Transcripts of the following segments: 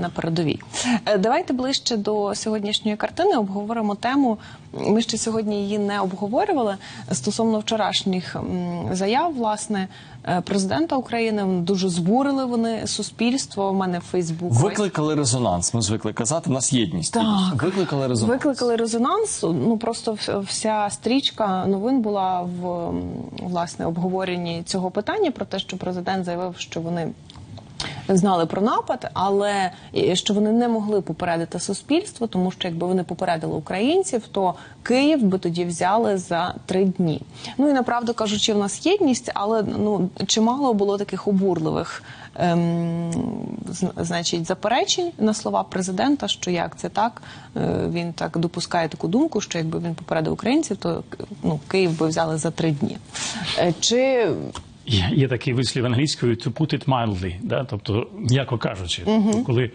на передовій. Е, Давайте ближче до сьогоднішньої картини обговоримо тему. Ми ще сьогодні її не обговорювали стосовно вчорашніх заяв, власне, е, президента України. Дуже збурили вони суспільство. У мене в Фейсбук Викликали резонанс. Ми звикли казати, у нас єдність. Так. Викликали резонанс. Викликали резонанс. Ну просто вся стрічка новин була в власне обговоренні цього питання про те, що президент заявив, що вони. Знали про напад, але що вони не могли попередити суспільство, тому що якби вони попередили українців, то Київ би тоді взяли за три дні. Ну і направду кажучи, в нас єдність, але ну чимало було таких обурливих ем, значить заперечень на слова президента, що як це так, Е, він так допускає таку думку, що якби він попередив українців, то ну Київ би взяли за три дні. Е, Чи Є, такий вислів англійською to put it mildly, да? тобто, м'яко кажучи, коли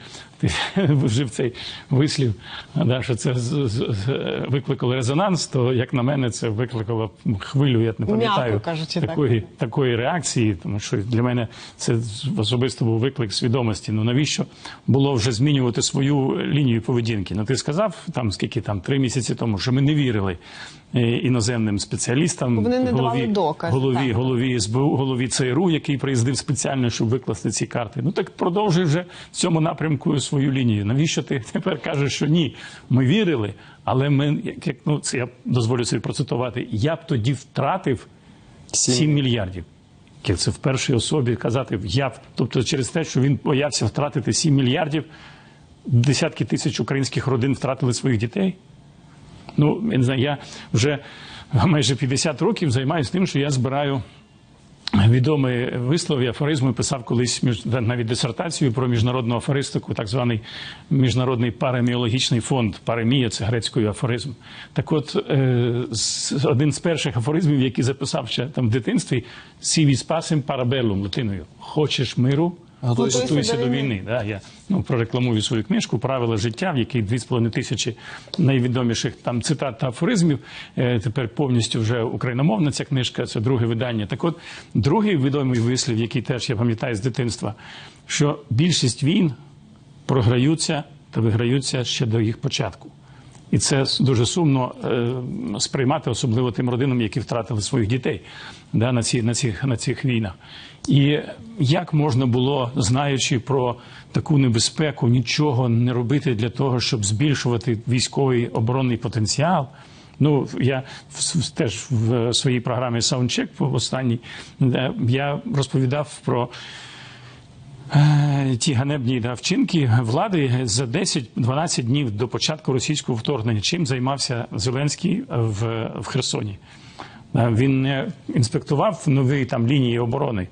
ти вжив цей вислів, да, що це з- з- з- викликало резонанс, то як на мене, це викликало хвилю, я не пам'ятаю кажучи, так. такої, такої реакції, тому що для мене це особисто був виклик свідомості. Ну навіщо було вже змінювати свою лінію поведінки? Ну ти сказав там скільки там три місяці тому, що ми не вірили е, іноземним спеціалістам, Вони не давали голові, голові, так. голові СБУ, голові ЦРУ, який приїздив спеціально, щоб викласти ці карти. Ну так продовжуй вже в цьому напрямку свою лінію. Навіщо ти тепер кажеш, що ні? Ми вірили, але ми як, ну це я дозволю собі процитувати. Я б тоді втратив 7 мільярдів. Як Це в першій особі казати я б, тобто через те, що він боявся втратити 7 мільярдів, десятки тисяч українських родин втратили своїх дітей. Ну, я не знаю, я вже майже 50 років займаюся тим, що я збираю відомий вислов і афоризм писав колись навіть дисертацію про міжнародну афористику, так званий міжнародний параміологічний фонд. Паремія це грецькою афоризм. Так, от е, один з перших афоризмів, який записав ще там в дитинстві, сіві спасим парабелум латиною. Хочеш миру? Готуйся Готуйся до війни. Да, я ну, прорекламую свою книжку Правила життя, в якій 2,5 тисячі найвідоміших там цитат та афоризмів. Е, тепер повністю вже україномовна ця книжка, це друге видання. Так от, другий відомий вислів, який теж я пам'ятаю з дитинства, що більшість війн програються та виграються ще до їх початку. І це дуже сумно е, сприймати, особливо тим родинам, які втратили своїх дітей да, на, ці, на, цих, на цих війнах. І як можна було, знаючи про таку небезпеку, нічого не робити для того, щоб збільшувати військовий оборонний потенціал? Ну, я в- теж в своїй програмі в останній де я розповідав про Е, ті ганебні вчинки влади за 10-12 днів до початку російського вторгнення. Чим займався Зеленський в, в Херсоні? Е, Він не інспектував нові там лінії оборони.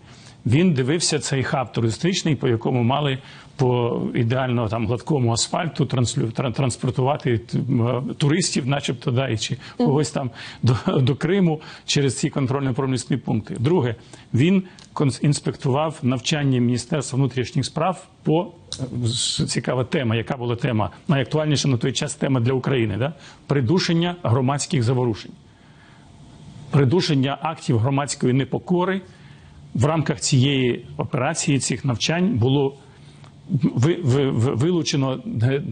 Він дивився цей хаб туристичний, по якому мали по ідеально там гладкому асфальту транспортувати туристів, начебто, да, і чи когось там до, до Криму через ці контрольно-проміські пункти. Друге, він інспектував навчання Міністерства внутрішніх справ по е, цікава тема, яка була тема найактуальніша на той час тема для України, да? придушення громадських заворушень придушення актів громадської непокори в рамках цієї операції, цих навчань було ви- ви- ви- вилучено е, е,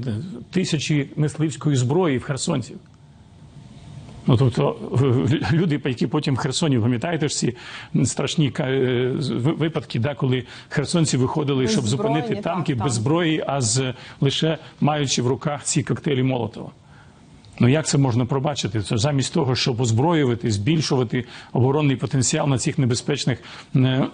тисячі мисливської зброї в херсонців. Ну, тобто люди, які потім в Херсоні, пам'ятаєте ж ці страшні е, випадки, да, коли херсонці виходили, щоб Беззбройні, зупинити танки так. без зброї, а з лише маючи в руках ці коктейлі Молотова. Ну як це можна пробачити? Це замість того, щоб озброювати, збільшувати оборонний потенціал на цих небезпечних е,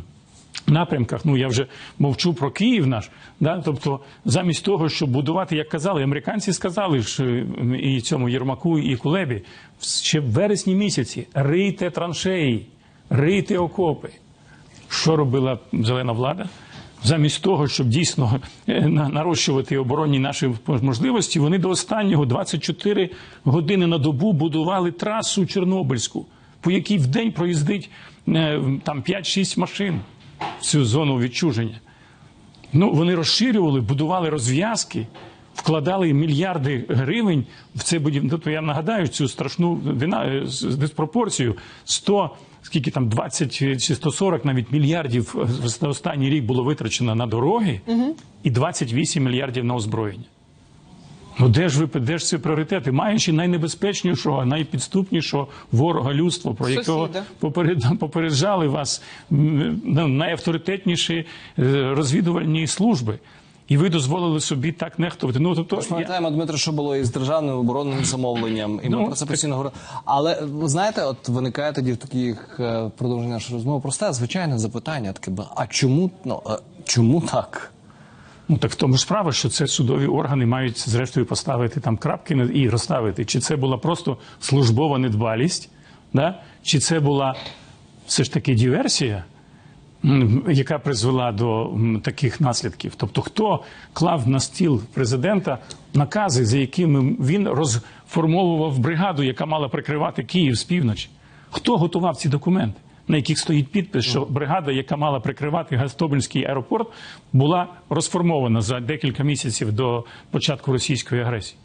напрямках. Ну я вже мовчу про Київ наш. Да? Тобто, замість того, щоб будувати, як казали, американці сказали ж е, і цьому Єрмаку, і Кулебі, ще в вересні місяці рийте траншеї, рийте окопи. Що робила зелена влада? Замість того, щоб дійсно е, на- нарощувати оборонні наші можливості, вони до останнього 24 години на добу будували трасу Чорнобильську, по якій в день проїздить е, там 5-6 машин в цю зону відчуження. Ну, вони розширювали, будували розв'язки, вкладали мільярди гривень в це будівництво. Тобто я нагадаю цю страшну е, диспропорцію 100, скільки там 20 чи 140 навіть мільярдів е, за останній рік було витрачено на дороги і 28 мільярдів на озброєння. Ну де ж ви де ж ці пріоритети? Маючи найнебезпечнішого, найпідступнішого ворога людства, про якого Сусіда. поперед- попереджали вас ну, найавторитетніші е, розвідувальні служби. І ви дозволили собі так нехтувати. Ну тобто Ми ж я- Дмитро, що було із державним оборонним замовленням, і ми Ну, про це так- постійно говоримо. Але знаєте, от виникає тоді в таких е, продовження нашої розмови просте звичайне запитання. Таке, а чому ну е, чому так? Ну так в тому ж справа, що це судові органи мають зрештою поставити там крапки і розставити. Чи це була просто службова недбалість, да? чи це була все ж таки диверсія, яка призвела до таких наслідків. Тобто, хто клав на стіл президента накази, за якими він розформовував бригаду, яка мала прикривати Київ з півночі? Хто готував ці документи? На яких стоїть підпис, що бригада, яка мала прикривати Гастомельський аеропорт, була розформована за декілька місяців до початку російської агресії.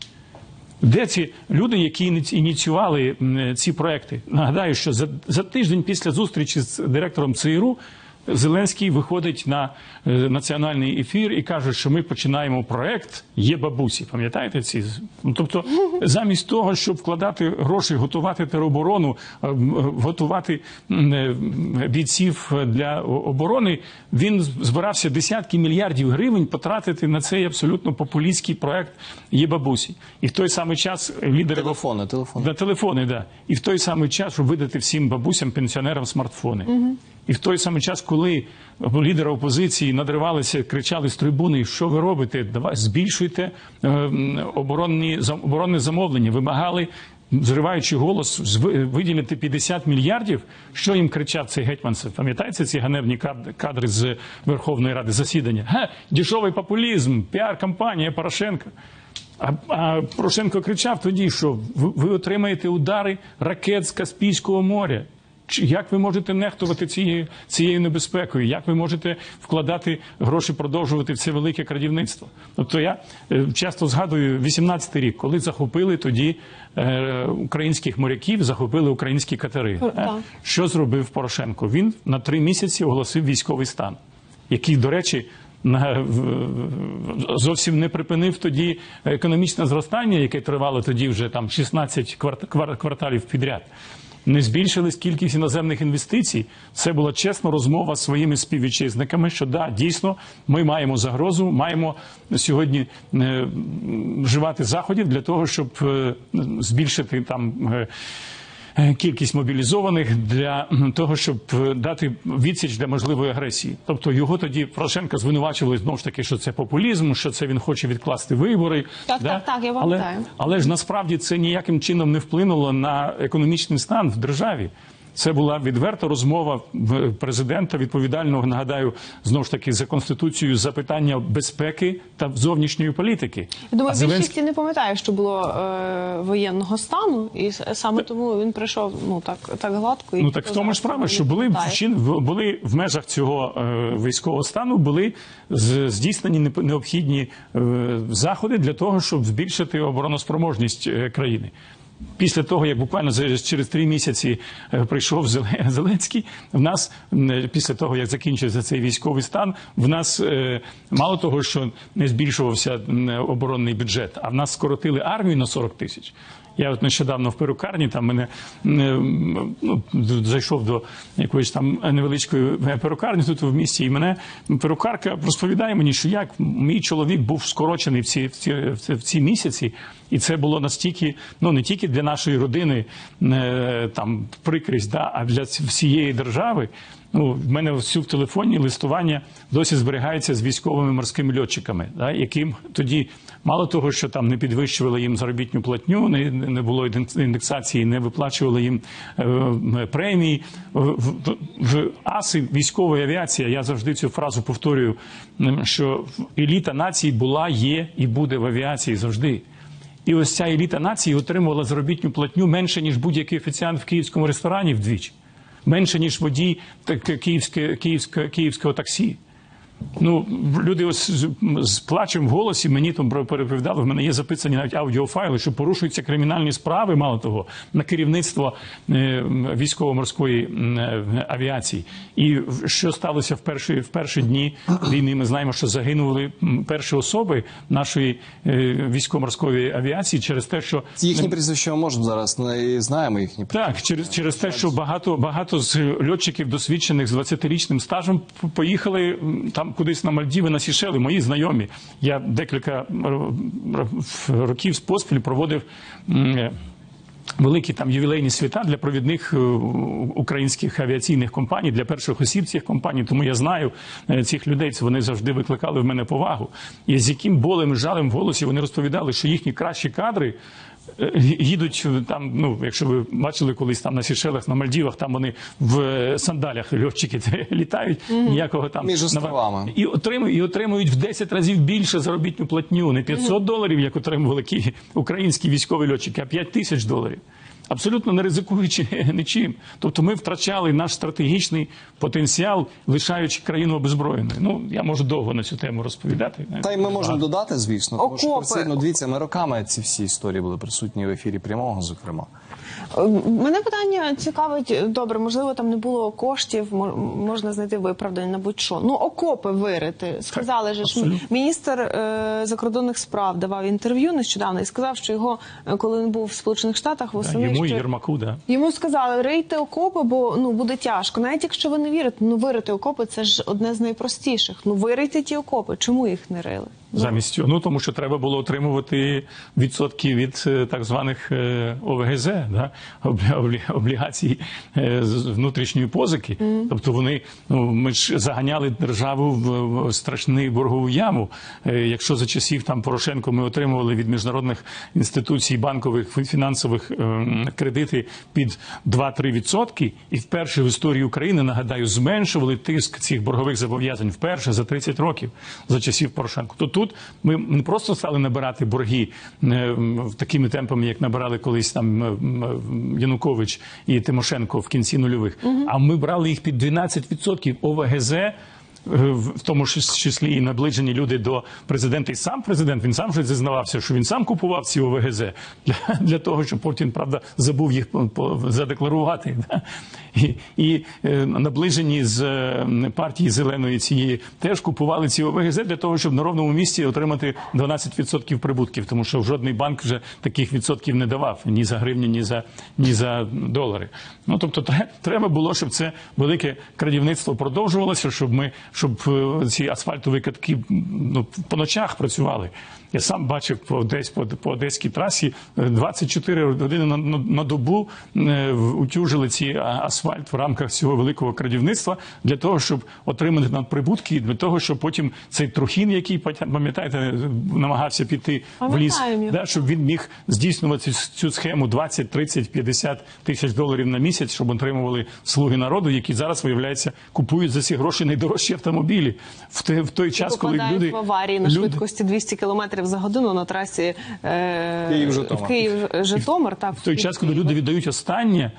Де ці люди, які ініціювали ці проекти? Нагадаю, що за, за тиждень після зустрічі з директором ЦРУ Зеленський виходить на е, національний ефір і каже, що ми починаємо проект є бабусі. Пам'ятаєте ці? Ну, Тобто, замість того, щоб вкладати гроші, готувати тероборону, е, е, готувати бійців для оборони, він збирався десятки мільярдів гривень потратити на цей абсолютно популістський проект є бабусі. І в той самий час лідери Телефони, телефони. на телефони, да. І в той самий час, щоб видати всім бабусям, пенсіонерам смартфони. І в той самий час, коли лідери опозиції надривалися, кричали з трибуни, що ви робите? Давай збільшуйте е, оборонні оборонне замовлення. Вимагали, зриваючи голос, виділити 50 мільярдів. Що їм кричав цей гетьманцев? Пам'ятаєте ці ганебні кад- кадри з Верховної Ради засідання? Га, дешевий популізм, піар-кампанія Порошенка. А, а Порошенко кричав тоді, що ви отримаєте удари ракет з Каспійського моря. Як ви можете нехтувати цією, цією небезпекою? Як ви можете вкладати гроші, продовжувати в це велике крадівництво? Тобто я е, часто згадую 18-й рік, коли захопили тоді е, українських моряків, захопили українські катери. Так. Е, Що зробив Порошенко? Він на три місяці оголосив військовий стан, який, до речі, на- зовсім не припинив тоді економічне зростання, яке тривало тоді вже там 16 кварт- кварталів підряд. Не збільшилась кількість іноземних інвестицій. Це була чесна розмова з своїми співвітчизниками, що да, дійсно ми маємо загрозу, маємо сьогодні е, вживати заходів для того, щоб е, збільшити там. Е, Кількість мобілізованих для того, щоб е, дати відсіч для можливої агресії. Тобто його тоді Порошенка звинувачували знову ж таки, що це популізм, що це він хоче відкласти вибори. Так, так, так, я але, але ж насправді це ніяким чином не вплинуло на економічний стан в державі. Це була відверта розмова президента відповідального. Нагадаю, знову ж таки за конституцією за питання безпеки та зовнішньої політики. Я думаю, Зеленський- більшість не пам'ятає, що було е, воєнного стану, і саме тому він прийшов ну так, так гладко. І Ну так в тому ж справа, що були вчин... були в межах цього е, військового стану були здійснені необхідні е, заходи для того, щоб збільшити обороноспроможність е, країни. Після того, як буквально через три місяці е, прийшов Зеле- Зеленський, в нас м, після того, як закінчився цей військовий стан, в нас е, мало того, що не збільшувався оборонний бюджет, а в нас скоротили армію на 40 тисяч. Я от нещодавно в перукарні там мене м, ну, зайшов до якоїсь там невеличкої перукарні тут в місті, і мене перукарка розповідає мені, що як мій чоловік був скорочений в ці, в ці, в ці, в ці місяці, і це було настільки, ну не тільки для нашої родини е, там прикрість, да, а для всієї держави. Ну, в мене всю в телефоні листування досі зберігається з військовими морськими льотчиками, да, яким тоді мало того, що там не підвищували їм заробітню платню, не, не було індексації, не виплачували їм е, премії. В, в, аси військової авіації я завжди цю фразу повторюю, що еліта нації була, є і буде в авіації завжди. І ось ця еліта нації отримувала заробітню платню менше, ніж будь-який офіціант в київському ресторані вдвічі, менше, ніж водій київське, київське, київського таксі. Ну, люди ось з, з плачем в голосі мені там переповідали, в мене є записані навіть аудіофайли, що порушуються кримінальні справи, мало того, на керівництво е, військово-морської е, авіації. І що сталося в перші, в перші дні війни, ми знаємо, що загинули перші особи нашої е, військово-морської авіації через те, що Їхні прізвища можемо зараз ну, і знаємо їхні так, через, через те, що багато, багато з льотчиків досвідчених з 20-річним стажем поїхали м, там кудись на Мальдіви, на Сішели, мої знайомі. Я декілька років поспіль проводив. е, Великі там ювілейні свята для провідних е, українських авіаційних компаній, для перших осіб цих компаній. Тому я знаю е, цих людей. Це вони завжди викликали в мене повагу. І з яким болем жалем в голосі вони розповідали, що їхні кращі кадри їдуть там. Ну, якщо ви бачили колись там на Сішелах, на Мальдівах, там вони в е, сандалях льотчики літають. Ніякого там Між островами. і отримують, і отримують в 10 разів більше заробітну платню. Не 500 доларів, як отримували кі- українські військові льотчики, а 5 тисяч доларів. Абсолютно не ризикуючи нічим. Тобто ми втрачали наш стратегічний потенціал, лишаючи країну обезброєною. Ну я можу довго на цю тему розповідати. Та й ми можемо додати, звісно, тому що дивіться, ми роками ці всі історії були присутні в ефірі прямого, зокрема. Е, Мене питання цікавить, добре, можливо, там не було коштів, мо- можна знайти виправдання на будь-що. Ну, окопи вирити. Сказали же ж, міністр е, закордонних справ давав інтерв'ю нещодавно і сказав, що його, е, коли він був в Сполучених Штатах, восени, Йому що Єрмаку, да. Йому сказали, рийте окопи, бо ну буде тяжко. Навіть якщо ви не вірите, ну вирити окопи це ж одне з найпростіших. Ну вирийте ті окопи. Чому їх не рили? Замість цього, ну тому що треба було отримувати відсотки від е, так званих е, ОВГЗ, да? облі- облігацій е, внутрішньої позики. Тобто вони ну ми ж заганяли державу в, страшну боргову яму. Е, Якщо за часів там Порошенко ми отримували від міжнародних інституцій банкових фінансових ем, кредити під 2-3 відсотки, і вперше в історії України нагадаю зменшували тиск цих боргових зобов'язань вперше за 30 років за часів Порошенко. То тут ми не просто стали набирати борги е, такими темпами, як набирали колись там Янукович і Тимошенко в кінці нульових, а ми брали їх під 12% ОВГЗ. В тому числі і наближені люди до президента, і сам президент він сам вже зізнавався, що він сам купував ці ОВГЗ для, для того, щоб Путін, правда, забув їх задекларувати. І, і е, наближені з е, партії зеленої цієї теж купували ці ОВГЗ для того, щоб на ровному місці отримати 12% прибутків, тому що жодний банк вже таких відсотків не давав ні за гривні, ні за ні за долари. Ну тобто, тре- треба було, щоб це велике крадівництво продовжувалося, щоб ми щоб е, ці асфальтові катки ну, по ночах працювали. Я сам бачив по десь по, по одеській трасі е, 24 години на, на, на добу е, утюжили ці асфальт в рамках цього великого крадівництва для того, щоб отримати надприбутки, і для того, щоб потім цей трухін, який пам'ятаєте, пам'ятаєте, намагався піти в ліс, да, щоб він міг здійснювати цю- цю схему 20, 30, 50 тисяч доларів на місяць, щоб отримували слуги народу, які зараз виявляється купують за ці гроші найдорожчі автомобілі в те в той час, коли люди в аварії на люди- швидкості 200 км за годину на трасі е, Київ-Житомир. в Київ-Житомир. Так, в той час, коли люди віддають останнє,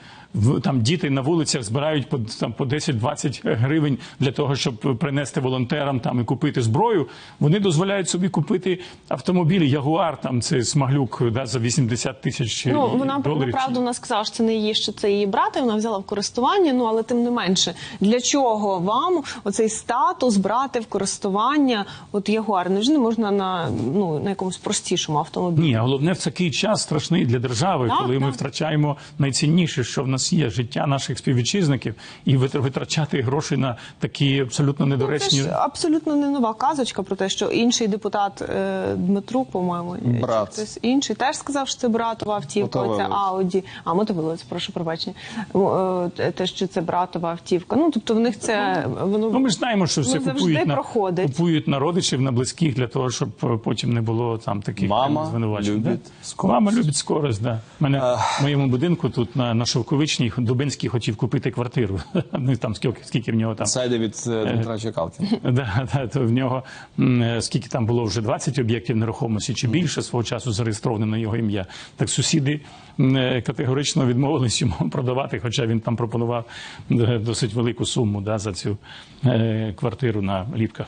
там діти на вулицях збирають по там по 10-20 гривень для того, щоб принести волонтерам там і купити зброю. Вони дозволяють собі купити автомобілі Ягуар. Там це смаглюк да, за 80 тисяч Ну, вона доларів. направду вона сказала, що це не її, що це її брати. Вона взяла в користування. Ну але тим не менше, для чого вам оцей статус брати в користування? От Ягуар не ж не можна на ну на якомусь простішому автомобілі. Ні, головне в такий час страшний для держави, Так, коли ми втрачаємо найцінніше, що в нас є життя наших співвітчизників, і витрачати гроші на такі абсолютно Ну, це ж абсолютно не нова казочка про те, що інший депутат е, Дмитрук, по-моєму, чи хтось інший теж сказав, що це братова автівка. Мотовиловець. Ауді. А мотовиловець, прошу пробачення. Е, те- що це братова автівка. Ну тобто в них це воно Ну, ми ж знаємо, що все Ну, купують на, купують на родичів, на близьких для того, щоб е, потім не було там таких Мама звинувачень. любить да? скорость. Мама любить скорость, да. Мене в моєму будинку тут на, на Шовковичній Дубинський хотів купити квартиру. Ну, там скільки, скільки в нього там. Сайде від е, Дмитра Чекалкіна. Да, да, то в нього е, скільки там було вже 20 об'єктів нерухомості чи більше свого часу зареєстровано на його ім'я. Так сусіди е, категорично відмовились йому продавати, хоча він там пропонував е, досить велику суму да, за цю е, квартиру на ліпках.